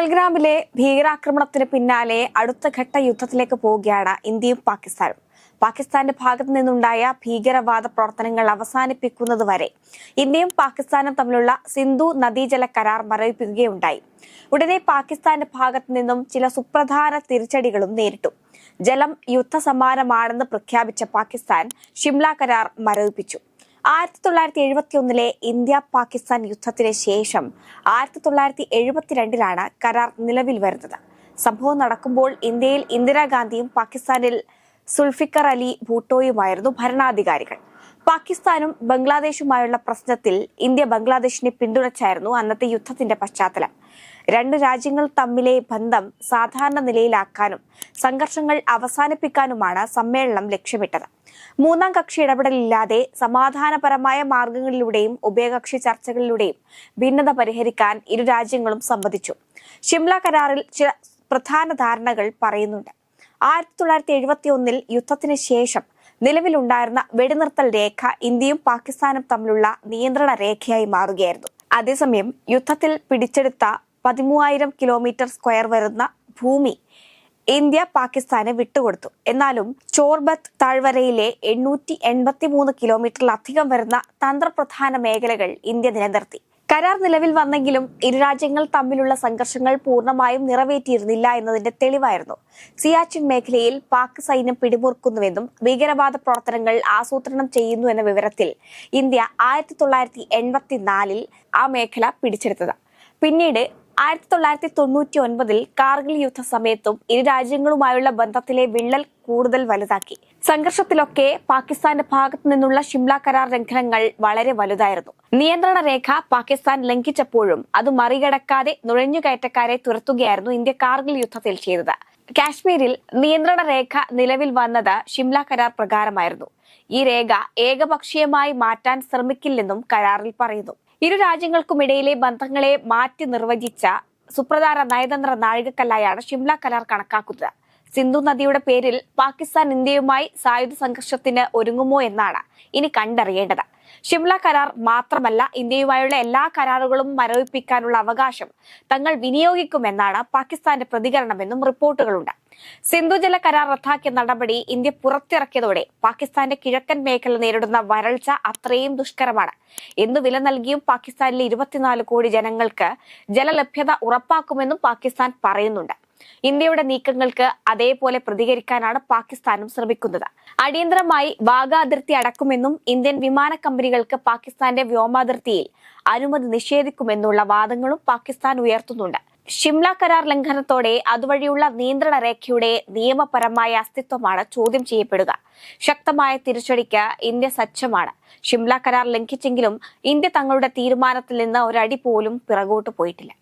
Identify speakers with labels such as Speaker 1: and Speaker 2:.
Speaker 1: പഹൽഗ്രാമിലെ ഭീകരാക്രമണത്തിന് പിന്നാലെ അടുത്ത ഘട്ട യുദ്ധത്തിലേക്ക് പോവുകയാണ് ഇന്ത്യയും പാകിസ്ഥാനും. പാകിസ്ഥാന്റെ ഭാഗത്തു നിന്നുണ്ടായ ഭീകരവാദ പ്രവർത്തനങ്ങൾ അവസാനിപ്പിക്കുന്നതുവരെ ഇന്ത്യയും പാകിസ്ഥാനും തമ്മിലുള്ള സിന്ധു നദീജല കരാർ മരവിപ്പിക്കുകയുണ്ടായി. ഉടനെ പാകിസ്ഥാന്റെ ഭാഗത്തു നിന്നും ചില സുപ്രധാന തിരിച്ചടികളും നേരിട്ടു. ജലം യുദ്ധസമാനമാണെന്ന് പ്രഖ്യാപിച്ച പാകിസ്ഥാൻ ഷിംല കരാർ മരവിപ്പിച്ചു. ആയിരത്തി തൊള്ളായിരത്തി എഴുപത്തി ഒന്നിലെ ഇന്ത്യ പാകിസ്ഥാൻ യുദ്ധത്തിന് ശേഷം ആയിരത്തി തൊള്ളായിരത്തി എഴുപത്തിരണ്ടിലാണ് കരാർ നിലവിൽ വരുന്നത്. സംഭവം നടക്കുമ്പോൾ ഇന്ത്യയിൽ ഇന്ദിരാഗാന്ധിയും പാകിസ്ഥാനിൽ സുൽഫിക്കർ അലി ഭൂട്ടോയുമായിരുന്നു ഭരണാധികാരികൾ. പാകിസ്ഥാനും ബംഗ്ലാദേശുമായുള്ള പ്രശ്നത്തിൽ ഇന്ത്യ ബംഗ്ലാദേശിനെ പിന്തുണച്ചായിരുന്നു അന്നത്തെ യുദ്ധത്തിന്റെ പശ്ചാത്തലം. രണ്ടു രാജ്യങ്ങൾ തമ്മിലെ ബന്ധം സാധാരണ നിലയിലാക്കാനും സംഘർഷങ്ങൾ അവസാനിപ്പിക്കാനുമാണ് സമ്മേളനം ലക്ഷ്യമിട്ടത്. മൂന്നാം കക്ഷി ഇടപെടലില്ലാതെ സമാധാനപരമായ മാർഗങ്ങളിലൂടെയും ഉഭയകക്ഷി ചർച്ചകളിലൂടെയും ഭിന്നത പരിഹരിക്കാൻ ഇരു രാജ്യങ്ങളും സമ്മതിച്ചു. ഷിംല കരാറിൽ ചില പ്രധാന ധാരണകൾ പറയുന്നുണ്ട്. ആയിരത്തി തൊള്ളായിരത്തി എഴുപത്തി ഒന്നിൽ യുദ്ധത്തിന് ശേഷം നിലവിലുണ്ടായിരുന്ന വെടിനിർത്തൽ രേഖ ഇന്ത്യയും പാകിസ്ഥാനും തമ്മിലുള്ള നിയന്ത്രണ രേഖയായി മാറുകയായിരുന്നു. അതേസമയം യുദ്ധത്തിൽ പിടിച്ചെടുത്ത പതിമൂവായിരം കിലോമീറ്റർ സ്ക്വയർ വരുന്ന ഭൂമി ഇന്ത്യ പാകിസ്ഥാന് വിട്ടുകൊടുത്തു. എന്നാലും ചോർബത്ത് താഴ്വരയിലെ എണ്ണൂറ്റി എൺപത്തി മൂന്ന് കിലോമീറ്ററിലധികം വരുന്ന തന്ത്രപ്രധാന മേഖലകൾ ഇന്ത്യ നിലനിർത്തി. കരാർ നിലവിൽ വന്നെങ്കിലും ഇരു രാജ്യങ്ങൾ തമ്മിലുള്ള സംഘർഷങ്ങൾ പൂർണമായും നിറവേറ്റിയിരുന്നില്ല എന്നതിന്റെ തെളിവായിരുന്നു. സിയാച്ചിൻ മേഖലയിൽ പാക് സൈന്യം പിടിമുറുക്കുന്നുവെന്നും ഭീകരവാദ പ്രവർത്തനങ്ങൾ ആസൂത്രണം ചെയ്യുന്നു എന്ന വിവരത്തിൽ ഇന്ത്യ ആയിരത്തി തൊള്ളായിരത്തി എൺപത്തിനാലിൽ ആ മേഖല പിടിച്ചെടുത്തത്. പിന്നീട് ആയിരത്തി തൊള്ളായിരത്തി തൊണ്ണൂറ്റി ഒൻപതിൽ കാർഗിൽ യുദ്ധ സമയത്തും ഇരു രാജ്യങ്ങളുമായുള്ള ബന്ധത്തിലെ വിള്ളൽ കൂടുതൽ വലുതാക്കി. സംഘർഷത്തിലൊക്കെ പാകിസ്ഥാന്റെ ഭാഗത്തു നിന്നുള്ള ഷിംല കരാർ ലംഘനങ്ങൾ വളരെ വലുതായിരുന്നു. നിയന്ത്രണ രേഖ പാകിസ്ഥാൻ ലംഘിച്ചപ്പോഴും അത് മറികടക്കാതെ നുഴഞ്ഞുകയറ്റക്കാരെ തുരത്തുകയായിരുന്നു ഇന്ത്യ കാർഗിൽ യുദ്ധത്തിൽ ചെയ്തത്. കാശ്മീരിൽ നിയന്ത്രണ രേഖ നിലവിൽ വന്നത് ഷിംല കരാർ പ്രകാരമായിരുന്നു. ഈ രേഖ ഏകപക്ഷീയമായി മാറ്റാൻ ശ്രമിക്കില്ലെന്നും കരാറിൽ പറയുന്നു. ഇരു രാജ്യങ്ങൾക്കുമിടയിലെ ബന്ധങ്ങളെ മാറ്റി നിർവചിച്ച സുപ്രധാന നയതന്ത്ര നാഴികക്കല്ലായാണ് ഷിംല കരാർ കണക്കാക്കുന്നത്. സിന്ധു നദിയുടെ പേരിൽ പാകിസ്ഥാൻ ഇന്ത്യയുമായി സായുധ സംഘർഷത്തിന് ഒരുങ്ങുമോ എന്നാണ് ഇനി കണ്ടറിയേണ്ടത്. ഷിംല കരാർ മാത്രമല്ല ഇന്ത്യയുമായുള്ള എല്ലാ കരാറുകളും മരവിപ്പിക്കാനുള്ള അവകാശം തങ്ങൾ വിനിയോഗിക്കുമെന്നാണ് പാകിസ്ഥാന്റെ പ്രതികരണമെന്നും റിപ്പോർട്ടുകളുണ്ട്. സിന്ധുജല കരാർ റദ്ദാക്കിയ നടപടി ഇന്ത്യ പുറത്തിറക്കിയതോടെ പാകിസ്ഥാന്റെ കിഴക്കൻ മേഖല നേരിടുന്ന വരൾച്ച അത്രയും ദുഷ്കരമാണ്. എന്തു വില നൽകിയും പാകിസ്ഥാനിലെ ഇരുപത്തിനാല് കോടി ജനങ്ങൾക്ക് ജലലഭ്യത ഉറപ്പാക്കുമെന്നും പാകിസ്ഥാൻ പറയുന്നുണ്ട്. ഇന്ത്യയുടെ നീക്കങ്ങൾക്ക് അതേപോലെ പ്രതികരിക്കാനാണ് പാകിസ്ഥാനും ശ്രമിക്കുന്നത്. അടിയന്തരമായി വാഗ അതിർത്തി അടക്കുമെന്നും ഇന്ത്യൻ വിമാന കമ്പനികൾക്ക് പാകിസ്ഥാന്റെ വ്യോമാതിർത്തിയിൽ അനുമതി നിഷേധിക്കുമെന്നുള്ള വാദങ്ങളും പാകിസ്ഥാൻ ഉയർത്തുന്നുണ്ട്. ഷിംല കരാർ ലംഘനത്തോടെ അതുവഴിയുള്ള നിയന്ത്രണ രേഖയുടെ നിയമപരമായ അസ്തിത്വമാണ് ചോദ്യം ചെയ്യപ്പെടുക. ശക്തമായ തിരിച്ചടിക്ക് ഇന്ത്യ സജ്ജമാണ്. ഷിംല കരാർ ലംഘിച്ചെങ്കിലും ഇന്ത്യ തങ്ങളുടെ തീരുമാനത്തിൽ നിന്ന് ഒരടി പോലും പിറകോട്ട് പോയിട്ടില്ല.